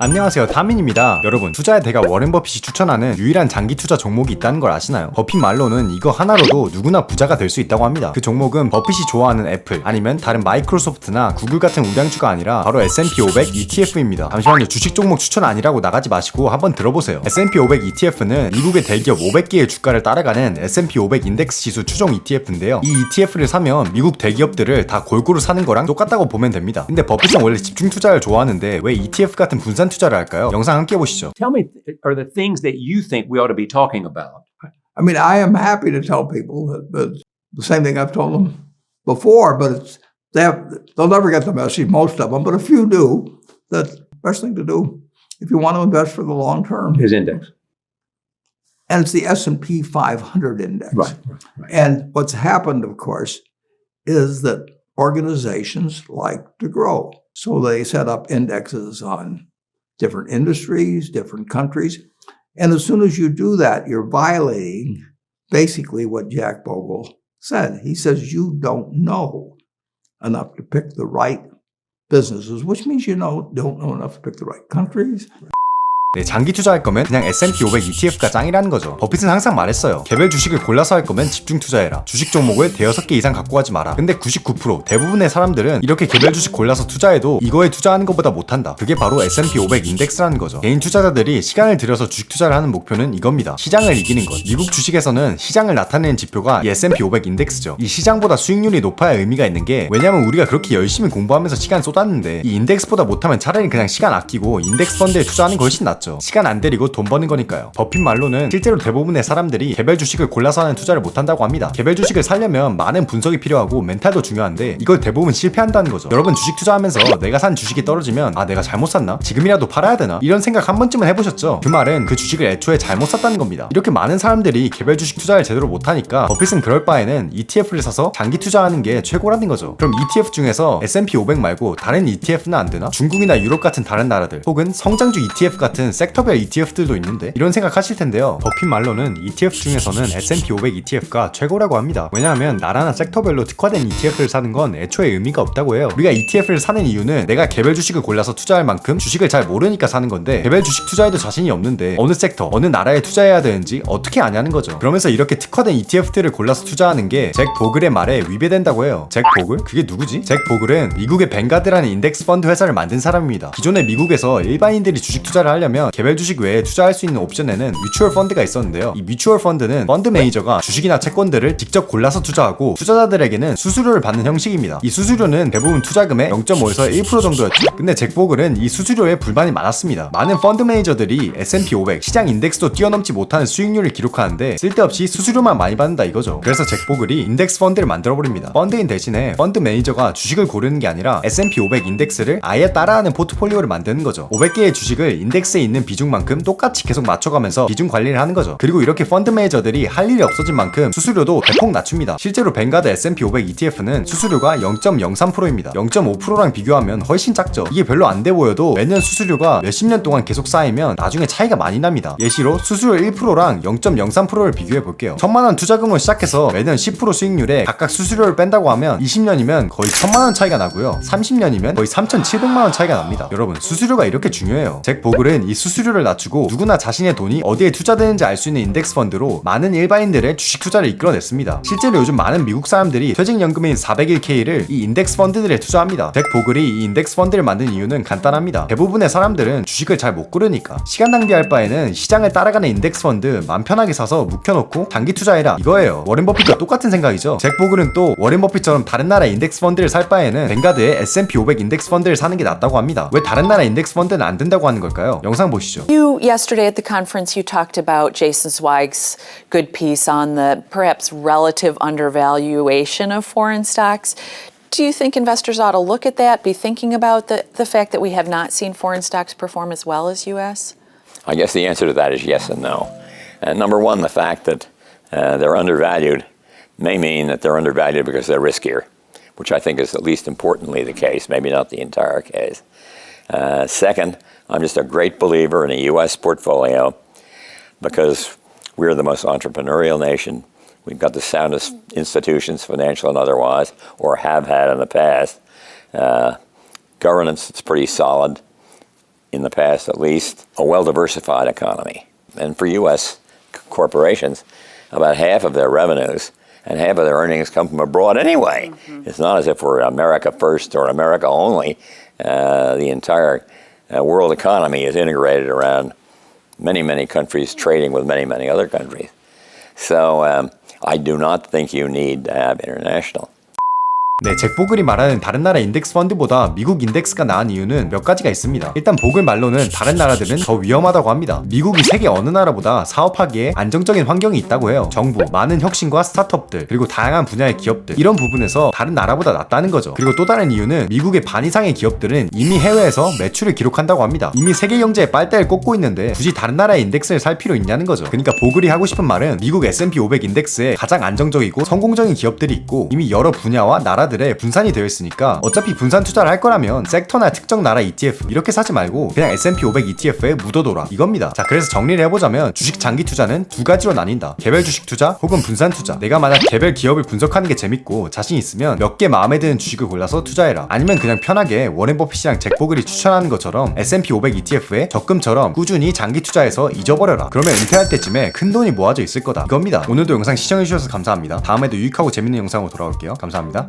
안녕하세요 타민입니다. 여러분 투자의 대가 워렌 버핏이 추천하는 유일한 장기 투자 종목이 있다는 걸 아시나요? 버핏 말로는 이거 하나로도 누구나 부자가 될 수 있다고 합니다. 그 종목은 버핏이 좋아하는 애플 아니면 다른 마이크로소프트나 구글 같은 우량주가 아니라 바로 S&P 500 ETF입니다. 잠시만요 주식 종목 추천 아니라고 나가지 마시고 한번 들어보세요. S&P 500 ETF는 미국의 대기업 500개의 주가를 따라가는 S&P 500 인덱스 지수 추종 ETF인데요. 이 ETF를 사면 미국 대기업들을 다 골고루 사는 거랑 똑같다고 보면 됩니다. 근데 버핏은 원래 집중 투자를 좋아하는데 왜 ETF 같은 분산 투자를 할까요? 영상 함께 보시죠 Tell me, are the things that you think we ought to be talking about? I mean, I am happy to tell people that, that the same thing I've told them before, but it's they have, they'll never get the message, most of them, but a few do. That best thing to do if you want to invest for the long term, His index. and it's the S and P 500 index. right, right. And what's happened, of course, is that organizations like to grow, so they set up indexes on different industries, different countries, and as soon as you do that, you're violating mm. basically what Jack Bogle said. He says you don't know enough to pick the right businesses, which means you know don't know enough to pick the right countries, 네, 장기 투자할 거면 그냥 S&P 500 ETF가 짱이라는 거죠. 버핏은 항상 말했어요. 개별 주식을 골라서 할 거면 집중 투자해라. 주식 종목을 대여섯 개 이상 갖고 가지 마라. 근데 99% 대부분의 사람들은 이렇게 개별 주식 골라서 투자해도 이거에 투자하는 것보다 못한다. 그게 바로 S&P 500 인덱스라는 거죠. 개인 투자자들이 시간을 들여서 주식 투자를 하는 목표는 이겁니다. 시장을 이기는 것. 미국 주식에서는 시장을 나타내는 지표가 이 S&P 500 인덱스죠. 이 시장보다 수익률이 높아야 의미가 있는 게 왜냐면 우리가 그렇게 열심히 공부하면서 시간 쏟았는데 이 인덱스보다 못하면 차라리 그냥 시간 아끼고 인덱스 펀드에 투자하는 게 훨씬 낫 죠. 시간 안 때리고 돈 버는 거니까요. 버핏 말로는 실제로 대부분의 사람들이 개별 주식을 골라서 하는 투자를 못한다고 합니다. 개별 주식을 살려면 많은 분석이 필요하고 멘탈도 중요한데 이걸 대부분 실패한다는 거죠. 여러분 주식 투자하면서 내가 산 주식이 떨어지면 아 내가 잘못 샀나? 지금이라도 팔아야 되나? 이런 생각 한 번쯤은 해보셨죠? 그 말은 그 주식을 애초에 잘못 샀다는 겁니다. 이렇게 많은 사람들이 개별 주식 투자를 제대로 못하니까 버핏은 그럴 바에는 ETF를 사서 장기 투자하는 게 최고라는 거죠. 그럼 ETF 중에서 S&P 500 말고 다른 ETF는 안 되나? 중국이나 유럽 같은 다른 나라들 혹은 성장주 ETF 같은 섹터별 ETF들도 있는데 이런 생각하실 텐데요. 버핏 말로는 ETF 중에서는 S&P 500 ETF가 최고라고 합니다. 왜냐하면 나라나 섹터별로 특화된 ETF를 사는 건 애초에 의미가 없다고 해요. 우리가 ETF를 사는 이유는 내가 개별 주식을 골라서 투자할 만큼 주식을 잘 모르니까 사는 건데 개별 주식 투자에도 자신이 없는데 어느 섹터, 어느 나라에 투자해야 되는지 어떻게 아냐는 거죠. 그러면서 이렇게 특화된 ETF들을 골라서 투자하는 게 잭 보글의 말에 위배된다고 해요. 잭 보글? 그게 누구지? 잭 보글은 미국의 뱅가드라는 인덱스 펀드 회사를 만든 사람입니다. 기존에 미국에서 일반인들이 주식 투자를 하려 면 개별 주식 외에 투자할 수 있는 옵션에는 뮤추얼 펀드가 있었는데요. 이 뮤추얼 펀드는 펀드 매니저가 주식이나 채권들을 직접 골라서 투자하고 투자자들에게는 수수료를 받는 형식입니다. 이 수수료는 대부분 투자금의 0.5에서 1% 정도였죠. 근데 잭 보글은 이 수수료에 불만이 많았습니다. 많은 펀드 매니저들이 S&P 500 시장 인덱스도 뛰어넘지 못하는 수익률을 기록하는데 쓸데없이 수수료만 많이 받는다 이거죠. 그래서 잭 보글이 인덱스 펀드를 만들어 버립니다. 펀드인 대신에 펀드 매니저가 주식을 고르는 게 아니라 S&P 500 인덱스를 아예 따라하는 포트폴리오를 만드는 거죠. 500개의 주식을 인덱스에 있는 비중만큼 똑같이 계속 맞춰가면서 비중 관리를 하는 거죠. 그리고 이렇게 펀드 매니저들이 할 일이 없어진 만큼 수수료도 대폭 낮춥니다. 실제로 뱅가드 S&P 500 ETF는 수수료가 0.03%입니다. 0.5%랑 비교하면 훨씬 작죠. 이게 별로 안 돼 보여도 매년 수수료가 몇십 년 동안 계속 쌓이면 나중에 차이가 많이 납니다. 예시로 수수료 1%랑 0.03%를 비교해 볼게요. 천만 원 투자금을 시작해서 매년 10% 수익률에 각각 수수료를 뺀다고 하면 20년이면 거의 천만 원 차이가 나고요. 30년이면 거의 3,700만 원 차이가 납니다. 여러분 수수료가 이렇게 중요해요. 잭 보글은 이 수수료를 낮추고 누구나 자신의 돈이 어디에 투자되는지 알 수 있는 인덱스 펀드로 많은 일반인들의 주식 투자를 이끌어냈습니다. 실제로 요즘 많은 미국 사람들이 퇴직연금인 401k를 이 인덱스 펀드들에 투자합니다. 잭 보글이 이 인덱스 펀드를 만든 이유는 간단합니다. 대부분의 사람들은 주식을 잘 못 고르니까 시간 낭비할 바에는 시장을 따라가는 인덱스 펀드 맘 편하게 사서 묵혀놓고 장기 투자해라 이거예요. 워렌 버핏과 똑같은 생각이죠. 잭 보글은 또 워렌 버핏처럼 다른 나라 인덱스 펀드를 살 바에는 뱅가드의 S&P 500 인덱스 펀드를 사는 게 낫다고 합니다. 왜 다른 나라 인덱스 펀드는 안 된다고 하는 걸까요? 영상 보시죠. You yesterday at the conference you talked about Jason Zweig's good piece on the perhaps relative undervaluation of foreign stocks. Do you think investors ought to look at that, be thinking about the, the fact that we have not seen foreign stocks perform as well as US? I guess the answer to that is yes and no. And number one, the fact that uh, they're undervalued may mean that they're undervalued because they're riskier, which I think is at least importantly the case, maybe not the entire case. Uh, second, I'm just a great believer in a U.S. portfolio because we're the most entrepreneurial nation. We've got the soundest institutions, financial and otherwise, or have had in the past. Uh, governance that's pretty solid. in the past at least, a well diversified economy. And for U.S. corporations, about half of their revenues and half of their earnings come from abroad anyway. It's not as if we're America first or America only. Uh, the entire uh, world economy is integrated around many, many countries trading with many, many other countries. So um, I do not think you need to have international. 네, 잭 보글이 말하는 다른 나라 인덱스 펀드보다 미국 인덱스가 나은 이유는 몇 가지가 있습니다. 일단 보글 말로는 다른 나라들은 더 위험하다고 합니다. 미국이 세계 어느 나라보다 사업하기에 안정적인 환경이 있다고 해요. 정부, 많은 혁신과 스타트업들, 그리고 다양한 분야의 기업들 이런 부분에서 다른 나라보다 낫다는 거죠. 그리고 또 다른 이유는 미국의 반 이상의 기업들은 이미 해외에서 매출을 기록한다고 합니다. 이미 세계 경제의 빨대를 꽂고 있는데 굳이 다른 나라의 인덱스를 살 필요 있냐는 거죠. 그러니까 보글이 하고 싶은 말은 미국 S&P 500 인덱스에 가장 안정적이고 성공적인 기업들이 있고 이미 여러 분야와 나라 들에 분산이 되어 있으니까 어차피 분산 투자를 할 거라면 섹터나 특정 나라 ETF 이렇게 사지 말고 그냥 S&P 500 ETF에 묻어둬라 이겁니다. 자 그래서 정리를 해보자면 주식 장기 투자는 두 가지로 나뉜다. 개별 주식 투자 혹은 분산 투자. 내가 만약 개별 기업을 분석하는 게 재밌고 자신 있으면 몇 개 마음에 드는 주식을 골라서 투자해라. 아니면 그냥 편하게 워렌 버핏이랑 잭 보글이 추천하는 것처럼 S&P 500 ETF에 적금처럼 꾸준히 장기 투자해서 잊어버려라. 그러면 은퇴할 때쯤에 큰 돈이 모아져 있을 거다. 이겁니다. 오늘도 영상 시청해주셔서 감사합니다. 다음에도 유익하고 재밌는 영상으로 돌아올게요. 감사합니다.